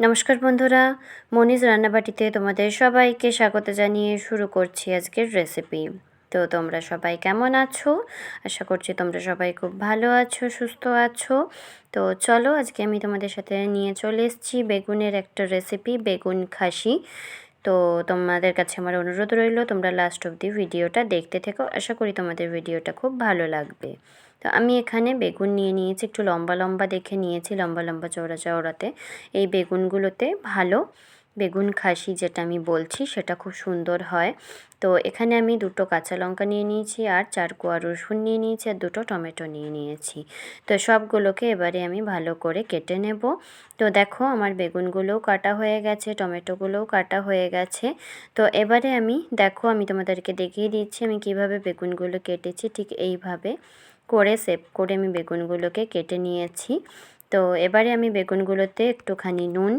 নমস্কার বন্ধুরা, মনিজ রান্নাবাটিতে তোমাদের সবাইকে স্বাগত জানিয়ে শুরু করছি আজকের রেসিপি তো তোমরা সবাই কেমন আছো? আশা করছি তোমরা সবাই খুব ভালো আছো, সুস্থ আছো। তো চলো আজকে আমি তোমাদের সাথে নিয়ে চলে এসেছি বেগুনের একটা রেসিপি বেগুন খাসি। তো তোমাদের কাছে আমার অনুরোধ রইল, তোমরা লাস্ট অবধি ভিডিওটা দেখতে থেকো। আশা করি তোমাদের ভিডিওটা খুব ভালো লাগবে। তো আমি এখানে বেগুন নিয়ে নিয়েছি, একটু লম্বা লম্বা দেখে নিয়েছি, লম্বা লম্বা চওড়া চওড়াতে। এই বেগুনগুলোতে ভালো বেগুন খাসি যেটা আমি বলছি, সেটা খুব সুন্দর হয়। তো এখানে আমি দুটো কাঁচা লঙ্কা নিয়ে নিয়েছি আর চার কোয়া রসুন নিয়ে নিয়েছি আর দুটো টমেটো নিয়ে নিয়েছি। তো সবগুলোকে এবারে আমি ভালো করে কেটে নেব। তো দেখো আমার বেগুনগুলোও কাটা হয়ে গেছে, টমেটোগুলোও কাটা হয়ে গেছে। তো এবারে আমি, দেখো আমি তোমাদেরকে দেখিয়ে দিচ্ছি আমি কীভাবে বেগুনগুলো কেটেছি ঠিক এইভাবে। করে সেভ করে আমি বেগুনগুলোকে কেটে নিয়েছি। তো এবারে আমি বেগুনগুলোতে একটুখানি নুন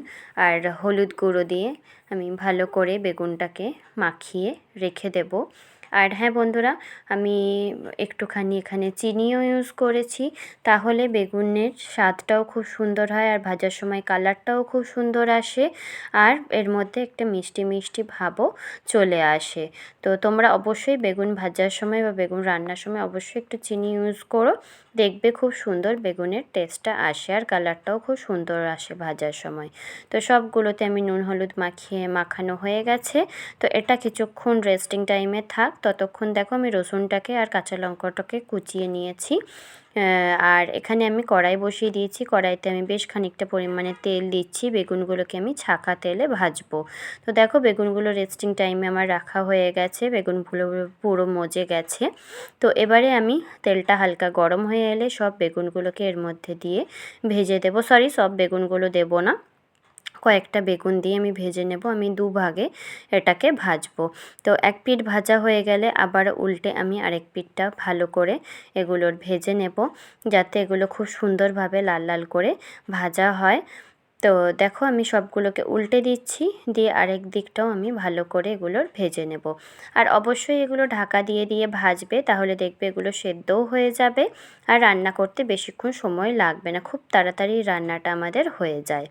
আর হলুদ গুঁড়ো দিয়ে আমি ভালো করে বেগুনটাকে মাখিয়ে রেখে দেব। আর হ্যাঁ বন্ধুরা, আমি একটুখানি এখানে চিনিও ইউজ করেছি। তাহলে বেগুনের স্বাদটাও খুব সুন্দর হয় আর ভাজার সময় কালারটাও খুব সুন্দর আসে আর এর মধ্যে একটা মিষ্টি মিষ্টি ভাবও চলে আসে। তো তোমরা অবশ্যই বেগুন ভাজার সময় বা বেগুন রান্নার সময় অবশ্যই একটু চিনি ইউজ করো। দেখবে খুব সুন্দর বেগুনের টেস্টটা আসে আর কালারটাও খুব সুন্দর আসে ভাজার সময়। তো সবগুলোতে আমি নুন, হলুদ মাখিয়ে মাখানো হয়ে গেছে। তো এটা কিছুক্ষণ রেস্টিং টাইমে থাক। ততক্ষণ দেখো আমি রসুনটাকে আর কাঁচা লঙ্কাটাকে কুচিয়ে নিয়েছি। আর এখানে আমি কড়াই বসিয়ে দিয়েছি। কড়াইতে আমি বেশ খানিকটা পরিমাণে তেল দিচ্ছি। বেগুনগুলোকে আমি ছাকা তেলে ভাজবো। তো দেখো বেগুনগুলো রেস্টিং টাইমে আমার রাখা হয়ে গেছে। বেগুনগুলো পুরো মজে গেছে। তো এবারে আমি তেলটা হালকা গরম হয়ে এলে সব বেগুনগুলোকে এর মধ্যে দিয়ে ভেজে দেবো। সরি সব বেগুনগুলো দেবো না। কয়েকটা বেগুন দিয়ে আমি ভেজে নেব, আমি দুভাগে এটাকে ভাজবো। তো এক পিঠ ভাজা হয়ে গেলে আবার উল্টে আমি আরেক পিঠটা ভালো করে এগুলোর ভেজে নেব, যাতে এগুলো খুব সুন্দরভাবে লাল লাল করে ভাজা হয়। তো দেখো আমি সবগুলোকে উল্টে দিচ্ছি, দিয়ে আরেক দিকটাও আমি ভালো করে এগুলোর ভেজে নেব। আর অবশ্যই এগুলো ঢাকা দিয়ে দিয়ে ভাজবে, তাহলে দেখবে এগুলো সেদ্ধও হয়ে যাবে আর রান্না করতে বেশিক্ষণ সময় লাগবে না, খুব তাড়াতাড়ি রান্নাটা আমাদের হয়ে যায়।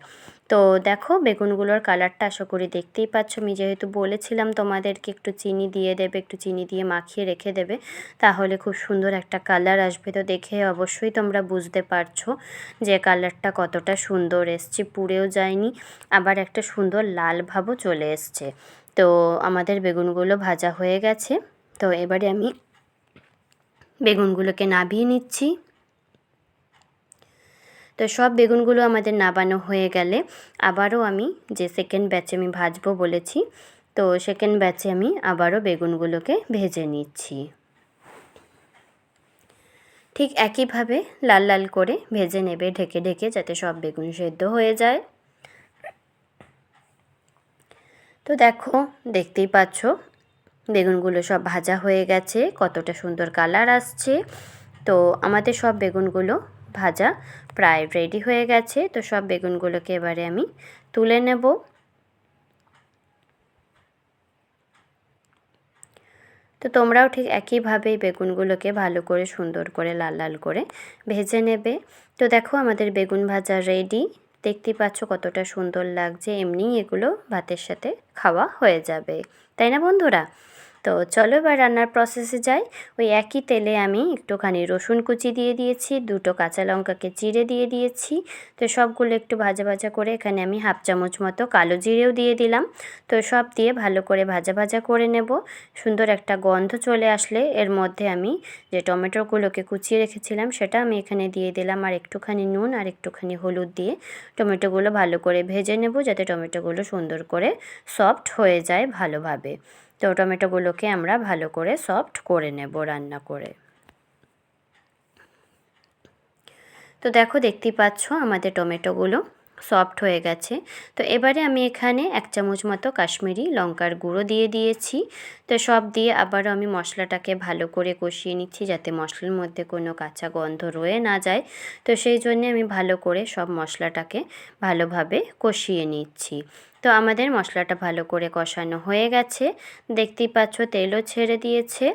তো দেখো বেগুনগুলোর কালারটা আশা করি দেখতেই পাচ্ছ। আমি যেহেতু বলেছিলাম তোমাদেরকে একটু চিনি দিয়ে দেবে, একটু চিনি দিয়ে মাখিয়ে রেখে দেবে, তাহলে খুব সুন্দর একটা কালার আসবে। তো দেখে অবশ্যই তোমরা বুঝতে পারছ যে কালারটা কতটা সুন্দর এসছে। পুড়েও যায়নি, আবার একটা সুন্দর লাল ভাবও চলে এসছে। তো আমাদের বেগুনগুলো ভাজা হয়ে গেছে। তো এবারে আমি বেগুনগুলোকে নাবিয়ে নিচ্ছি। তো সব বেগুনগুলো আমাদের নাবানো হয়ে গেলে আবারও আমি যে সেকেন্ড ব্যাচে আমি ভাজবো বলেছি, তো সেকেন্ড ব্যাচে আমি আবারও বেগুনগুলোকে ভেজে নিচ্ছি। ঠিক একইভাবে লাল লাল করে ভেজে নেবে, ঢেকে ঢেকে যাতে সব বেগুন সেদ্ধ হয়ে যায়। তো দেখো, দেখতেই পাচ্ছ বেগুনগুলো সব ভাজা হয়ে গেছে, কতটা সুন্দর কালার আসছে। তো আমাদের সব বেগুনগুলো ভাজা প্রায় রেডি হয়ে গেছে। তো সব বেগুনগুলোকে এবারে আমি তুলে নেব। তো তোমরাও ঠিক একইভাবে বেগুনগুলোকে ভালো করে সুন্দর করে লাল লাল করে ভেজে নেবে। তো দেখো আমাদের বেগুন ভাজা রেডি দেখতে পাচ্ছ কতটা সুন্দর লাগছে। এমনি এগুলো ভাতের সাথে খাওয়া হয়ে যাবে। তাই না বন্ধুরা? তো চলো এবার রান্নার প্রসেসে যাই। ওই একই তেলে আমি একটুখানি রসুন কুচি দিয়ে দিয়েছি, দুটো কাঁচা লঙ্কাকে চিড়ে দিয়ে দিয়েছি। তো সবগুলো একটু ভাজা ভাজা করে এখানে আমি হাফ চামচ মতো কালো জিরেও দিয়ে দিলাম। তো সব দিয়ে ভালো করে ভাজা ভাজা করে নেব। সুন্দর একটা গন্ধ চলে আসলে এর মধ্যে আমি যে টমেটোগুলোকে কুচিয়ে রেখেছিলাম সেটা আমি এখানে দিয়ে দিলাম আর একটুখানি নুন আর একটুখানি হলুদ দিয়ে টমেটোগুলো ভালো করে ভেজে নেব যাতে টমেটোগুলো সুন্দর করে সফট হয়ে যায় ভালোভাবে। তো টমেটোগুলোকে আমরা ভালো করে সফট করে নেব রান্না করে। তো দেখো, দেখতেই পাচ্ছ আমাদের টমেটোগুলো সফট হয়ে গেছে। তো এবারে আমি এখানে এক চামচ মতো কাশ্মীরি লঙ্কার গুঁড়ো দিয়ে দিয়েছি। তো সব দিয়ে আবারও আমি মশলাটাকে ভালো করে কষিয়ে নিচ্ছি যাতে মশলার মধ্যে কোনো কাঁচা গন্ধ রয়ে না যায়। তো সেই জন্যে আমি ভালো করে সব মশলাটাকে ভালোভাবে কষিয়ে নিচ্ছি। তো আমাদের মশলাটা ভালো করে কষানো হয়ে গেছে। দেখতেই পাচ্ছ তেলও ছেড়ে দিয়েছে।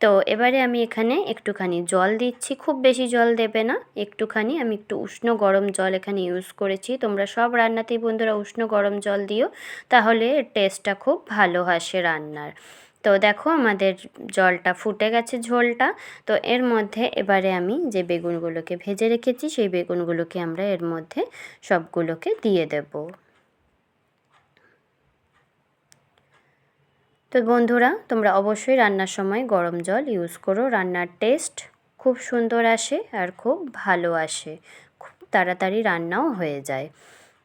তো এবারে আমি এখানে একটুখানি জল দিচ্ছি। খুব বেশি জল দেবে না। একটুখানি আমি একটু উষ্ণ গরম জল এখানে ইউজ করেছি। তোমরা সব রান্নাতেই বন্ধুরা উষ্ণ গরম জল দিও, তাহলে টেস্টটা খুব ভালো আসে রান্নার। তো দেখো আমাদের জলটা ফুটে গেছে ঝোলটা। তো এর মধ্যে এবারে আমি যে বেগুনগুলোকে ভেজে রেখেছি, সেই বেগুনগুলোকে আমরা এর মধ্যে সবগুলোকে দিয়ে দেব। তো বন্ধুরা, তোমরা অবশ্যই রান্নার সময় গরম জল ইউজ করো। রান্নার টেস্ট খুব সুন্দর আসে আর খুব ভালো আসে। খুব তাড়াতাড়ি রান্নাও হয়ে যায়।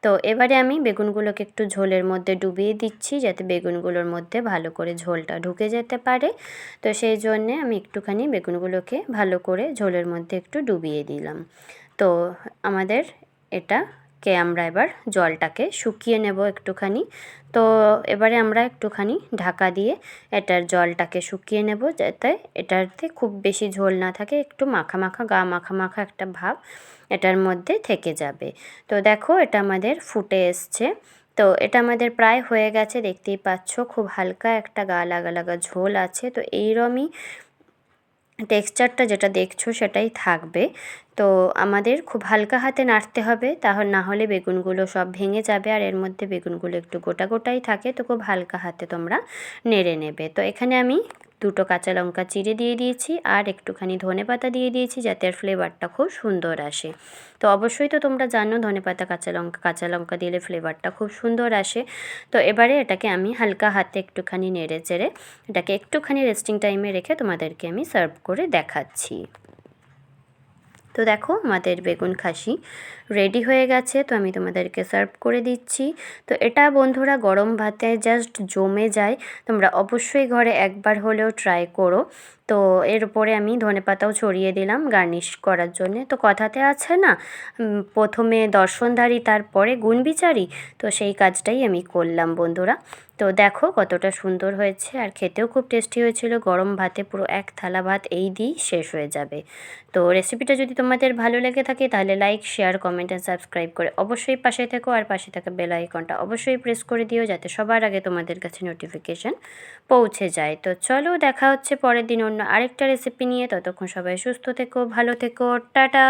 তো এবারে আমি বেগুনগুলোকে একটু ঝোলের মধ্যে ডুবিয়ে দিচ্ছি যাতে বেগুনগুলোর মধ্যে ভালো করে ঝোলটা ঢুকে যেতে পারে। তো সেই জন্যে আমি একটুখানি বেগুনগুলোকে ভালো করে ঝোলের মধ্যে একটু ডুবিয়ে দিলাম। তো আমাদের এটাকে আমরা এবার জলটাকে শুকিয়ে নেব একটুখানি। তো এবারে আমরা একটুখানি ঢাকা দিয়ে এটার জলটাকে শুকিয়ে নেব যাতে এটাতে খুব বেশি ঝোল না থাকে, একটু মাখা মাখা, গা মাখা মাখা একটা ভাব এটার মধ্যে থেকে যাবে। তো দেখো এটা আমাদের ফুটে এসছে। তো এটা আমাদের প্রায় হয়ে গেছে, দেখতেই পাচ্ছ, খুব হালকা একটা গা লাগা লাগা ঝোল আছে। তো এইরমই টেক্সচারটা যেটা দেখছ সেটাই থাকবে। তো আমাদের খুব হালকা হাতে নাড়তে হবে, তাহলে না হলে বেগুনগুলো সব ভেঙে যাবে আর এর মধ্যে বেগুনগুলো একটু গোটা গোটাই থাকে, তো খুব হালকা হাতে তোমরা নেড়ে নেবে। তো এখানে আমি দুটো কাঁচা লঙ্কা চিড়ে দিয়ে দিয়েছি আর একটুখানি ধনে পাতা দিয়ে দিয়েছি যাতে আর ফ্লেভারটা খুব সুন্দর আসে। তো অবশ্যই তো তোমরা জানো ধনে পাতা, কাঁচা লঙ্কা কাঁচা লঙ্কা দিলে ফ্লেভারটা খুব সুন্দর আসে। তো এবারে এটাকে আমি হালকা হাতে একটুখানি নেড়ে চেড়ে এটাকে একটুখানি রেস্টিং টাইমে রেখে তোমাদেরকে আমি সার্ভ করে দেখাচ্ছি। তো দেখো আমাদের বেগুন খাসি রেডি হয়ে গেছে, তো আমি তোমাদেরকে সার্ভ করে দিচ্ছি। তো এটা বন্ধুরা গরম ভাতে জাস্ট জমে যায়, তোমরা অবশ্যই ঘরে একবার হলেও ট্রাই করো। তো এর উপরে আমি ধনে পাতাও ছড়িয়ে দিলাম গার্নিশ করার জন্যে। তো কথাতে আছে না প্রথমে দর্শনধারী, তারপরে গুণবিচারী, তো সেই কাজটাই আমি করলাম বন্ধুরা। তো দেখো কতটা সুন্দর হয়েছে, আর খেতেও খুব টেস্টি হয়েছিল। গরম ভাতে পুরো এক থালা ভাত এই দিয়েই শেষ হয়ে যাবে। তো রেসিপিটা যদি তোমাদের ভালো লেগে থাকে, তাহলে like share comment and subscribe করে অবশ্যই পাশে থেকো, আর পাশে থাকা বেল আইকনটা অবশ্যই প্রেস করে দিও, যাতে সবার আগে তোমাদের কাছে নোটিফিকেশান পৌঁছে যায়। তো চলো দেখা হচ্ছে পরের দিন অন্য আরেকটা রেসিপি নিয়ে ততক্ষণ সবাই সুস্থ থেকো ভালো থেকো টাটা!